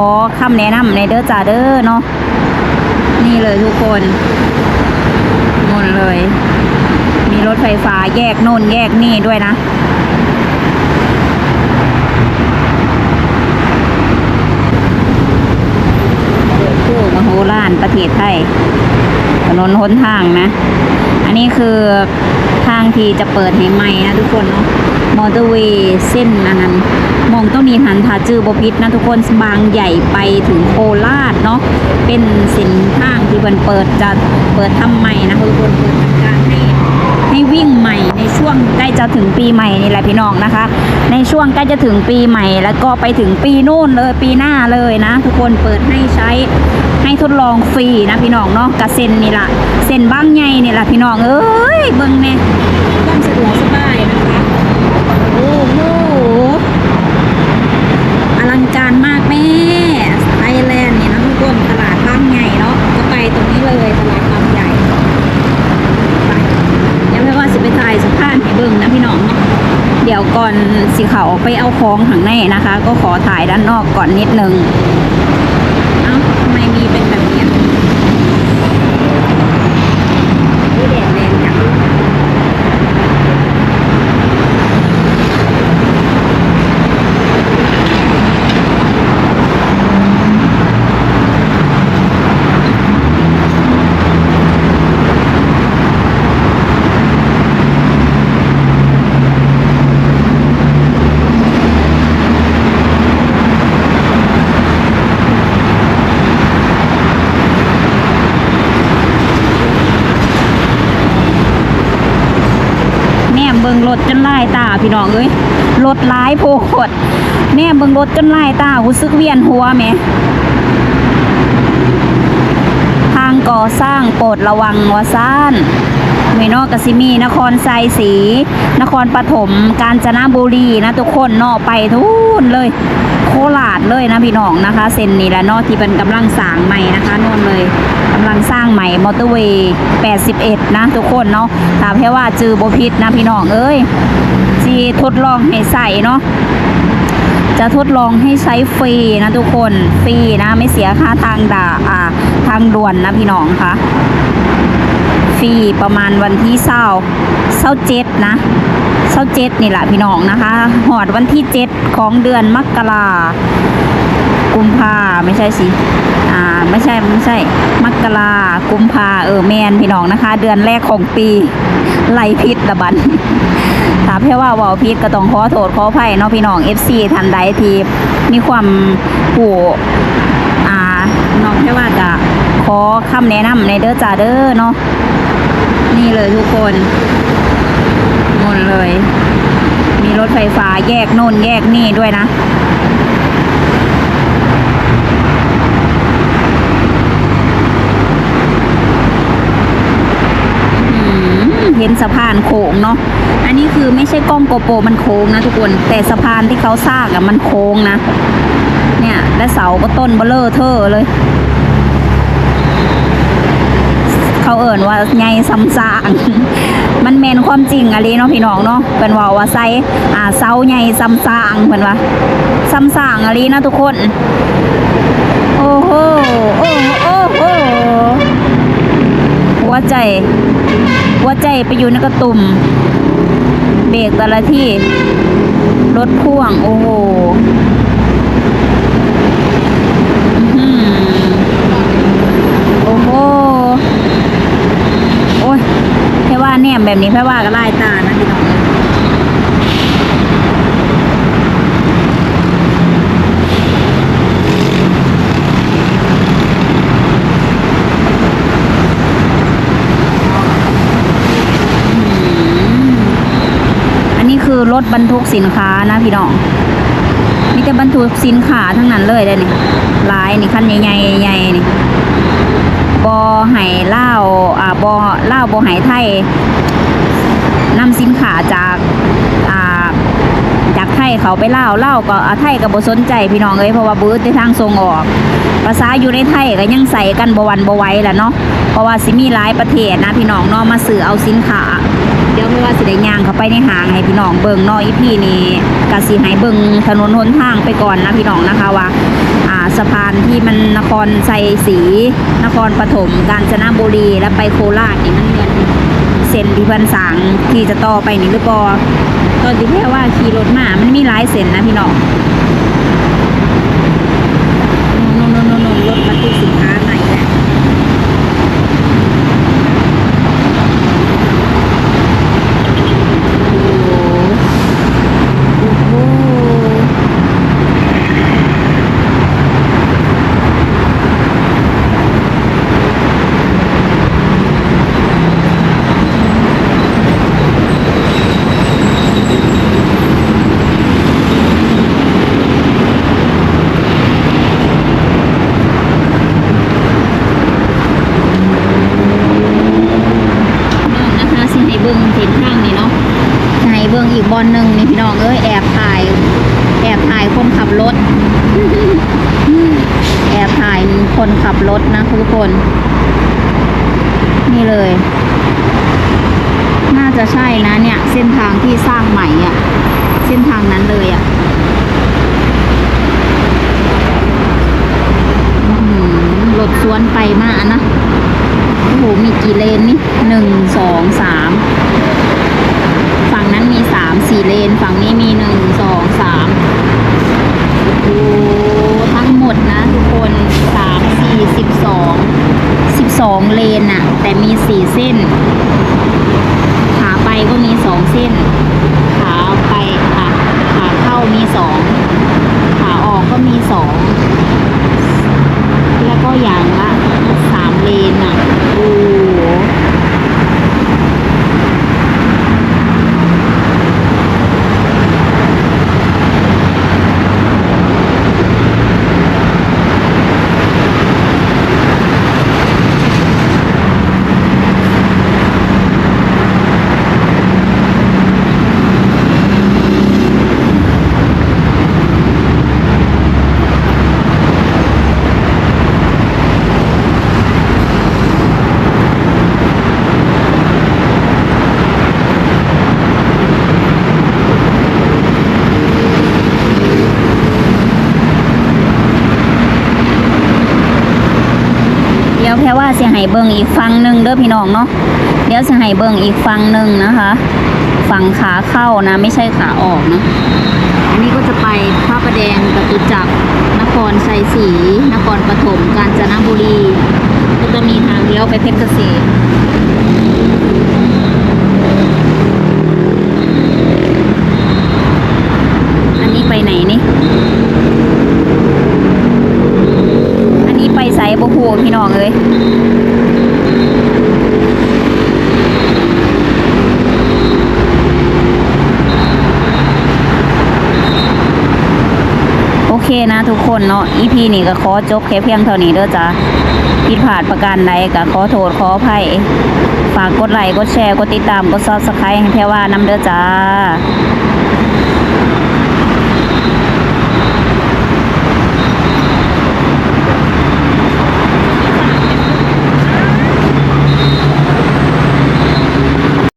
อคำแนะนำในเด้อจ่าเด้อเนาะนี่เลยทุกคนงนเลย มีรถไฟฟ้าแยกโน่นแยกนี่ด้วยนะเปิดคู่มโหฬารประเทศไทยถนนหนทางนะ อันนี้คือทางที่จะเปิดให้ใหม่นะทุกคนเนาะ มอเตอร์เวย์เส้นอันนั้น มองต้องนีหันทาจือบพิษนะทุกคนบางใหญ่ไปถึงโคราชเนาะเป็นเส้นทางที่เพิ่นเปิดจะเปิดทำใหม่นะทุกคนเปิดทำการให้ให้วิ่งใหม่ในช่วงใกล้จะถึงปีใหม่นี่แหละพี่น้องนะคะ ในช่วงใกล้จะถึงปีใหม่ แล้วก็ไปถึงปีนู่นเลยปีหน้าเลยนะ ทุกคนเปิดให้ใช้ให้ทดลองฟรีนะพี่น้องเนาะกระเซ็นนี่แหละเซ็นบ้างใหญ่นี่แหละพี่น้องเอ้ยเบิ่งแน่ความสะดวกสบาย โอ้โหอลังการมากแม่ไอแลนด์เนี่ยนะทุกคนตลาดบางใหญ่เนาะก็ไปตรงนี้เลยตลาดบานใหญ่ยังไม่ว่าสิไปถ่ายสะพาพให้เบิ่งนะพี่น้องเนาะเดี๋ยวก่อนสิเขาไปเอาของข้างในนะคะ ก็ขอถ่ายด้านนอกก่อนนิดนึง เอ้าทำไมมีเป็นแบบนี้อะอุ๊ยแดดแรงจัง แนมเบิงรถจนลายตาพี่น้องเอ้ยรถไลายโพดแนมเบิงรถจนลายตาหูซึกเวียนหัวแม่ทางก่อสร้างโปรดระวังวาซ่าน เมนอกกสิมีนครไซศรีนครปฐมกาญจนบุรีนะทุกคนเนอไปทุนเลย โคราชเลยนะพี่น้องนะคะ เส้นนี้แหละเนอที่เป็นกำลังสร้างใหม่นะคะน่นเลยกำลังสร้างใหม่มอเตอร์เวย์ 81 นะทุกคนเนาะถามแค่ว่าจือบพิษนะพี่น้องเอ้ยจีทดลองให้ใส่เนาะจะทดลองให้ใช้ฟรีนะทุกคนฟรีนะไม่เสียค่าทางด่าอ่าทางด่วนนะพี่น้องคะ ฟรีประมาณวันที่เศร้าเศร้าเจ็ดนะเศร้าเจ็ดนี่แหละพี่น้องนะคะ หอดวันที่เจ็ดของเดือนมกรากุมภาไม่ใช่สิ อ่า ไม่ใช่ไม่ใช่ มกรากุมภาเออแมนพี่น้องนะคะ เดือนแรกของปีไล่พิษละบันถามแค่ว่าเวาพิษก็ต้องขอโทษขออภัยเนาะพี่น้อง FC ทันใดทีมีความผู้อ่าน้องแค่ว่าจะขอคำแนะนำในเด้อจ่าเด้อเนาะ นี่เลยทุกคนงนเลย มีรถไฟฟ้าแยกโน่นแยกนี่ด้วยนะเห็นสะพานโค้งเนาะ อันนี้คือไม่ใช่กล้องโกโปรมันโค้งนะทุกคน แต่สะพานที่เขาสร้างอะมันโค้งนะ เนี่ย และเสาก็ต้นเบลเลอร์เทอร์เลย เขาเอ่นว่าไงซ้ำซางมันเมนความจริงอะไรเนาะพี่น้องเนาะเป็นว่าว่าไซอ่าเสาใหญ่ซ้ำซางเหมือนว่าซ้ำซางอะไรนะทุกคน โอ้โหโอ้โหโอ้โหหัวใจหัวใจไปอยู่ในกระตุ่มเบรกแต่ละที่ รถพ่วง โอ้โหอื้อหือโอ้โห โอ้ยแค่ว่าแน มแบบนี้แค่ว่าก็ไล่ตานะพี่น้องอันนี้คือรถบรรทุกสินค้านะพี่น้องมีแต่บรรทุกสินค้าทั้งนั้นเลยได้นี่ลายนี่คันใหญ่ๆใหญ่ๆนี่ บไห่เล่าวอ่าบอเล่าวบอไห่ไทยนำสินค้าจากอ่าจากไทยเขาไปเล่าวเล่าวก็อ่าไทยกับบสนใจพี่น้องเอ้ยเพราะว่าบื้อในทางส่งออก ภาษาอยู่ในไทยก็ยังใส่กันบวันบไหว้แหละเนาะเพราะว่าสิมีหลายประเทศนะพี่น้องเนาะมาซื้อเอาสินค้าเดี๋ยวไม่ว่าสิได้ย่างเข้าไปในห้างให้พี่น้องเบิ่งเนาะอีพี่นี่ก็สิให้เบิ่งถนนหนทางไปก่อนนะพี่น้องนะคะว่า สะพานที่มันนครไซศรีนครปฐมกาญจนบุรี แล้วไปโคราชนี่มันเป็นเส้นที่พันสางที่จะต่อไปนี่หรือเปล่าตอนที่แค่ว่าขี่รถมา มันมีหลายเส้นนะพี่น้องนนนนนู่นนู่นรถบรรทุกสินค้าใหม่แหละ โอ้โหน้องนะคะสิให้เบิ่งเส้นทางนี่เนาะสิให้เบิ่งอีกบอลหนึ่งนี่พี่น้ อ้ยแอบถ่าย แอบถ่ายคนขับรถ แอบถ่ายคนขับรถนะทุกคน นี่เลย น่าจะใช่นะเนี่ย เส้นทางที่สร้างใหม่อะ่ะ เส้นทางนั้นเลยอะ่ะอื้อหือรถสวนไปมานะ โอ้โห มีกี่เลนนี่หนึ่ง สอง สาม ฝั่งนั้นมีสามสี่เลน ฝั่งนี้มีหนึ่ง สอง สาม โอ้โหทั้งหมดนะทุกคนสามสี่สิบสองสิบส องเลนอะแต่มีสี่เส้น ขาไปก็มีสองเส้น ขาไปขาขาเข้ามีสองขาออกก็มีสอง แล้วก็อย่างละสามเลนน่ะ โอ้โห เดี๋ยวแค่ว่าเสิให้เบิงอีกฝั่งหนึ่งเด้อพี่น้องเนาะเดี๋ยวเสิให้เบิงอีกฝั่งหนึ่งนะคะฝั่งขาเข้านะ ไม่ใช่ขาออกนะอันนี้ก็จะไปพระประแดงจตุจักรนครชัยศรีนครปฐมกาญจนบุรี ก็จะมีทางเลี้ยวไปเพชรเกษมอันนี้ไปไหนนี่นี้ไปไส บ่ฮู้พี่น้องเอ้ยโอเคนะทุกคนเนาะ EP นี้ก็ขอจบแค่เพียงเท่านี้เด้อจ้ะผิดพลาดประการใดก็ขอโทษขออภัยฝากกดไลค์กดแชร์กดติดตามกด Subscribe ให้แพรว่านำเด้อจ้า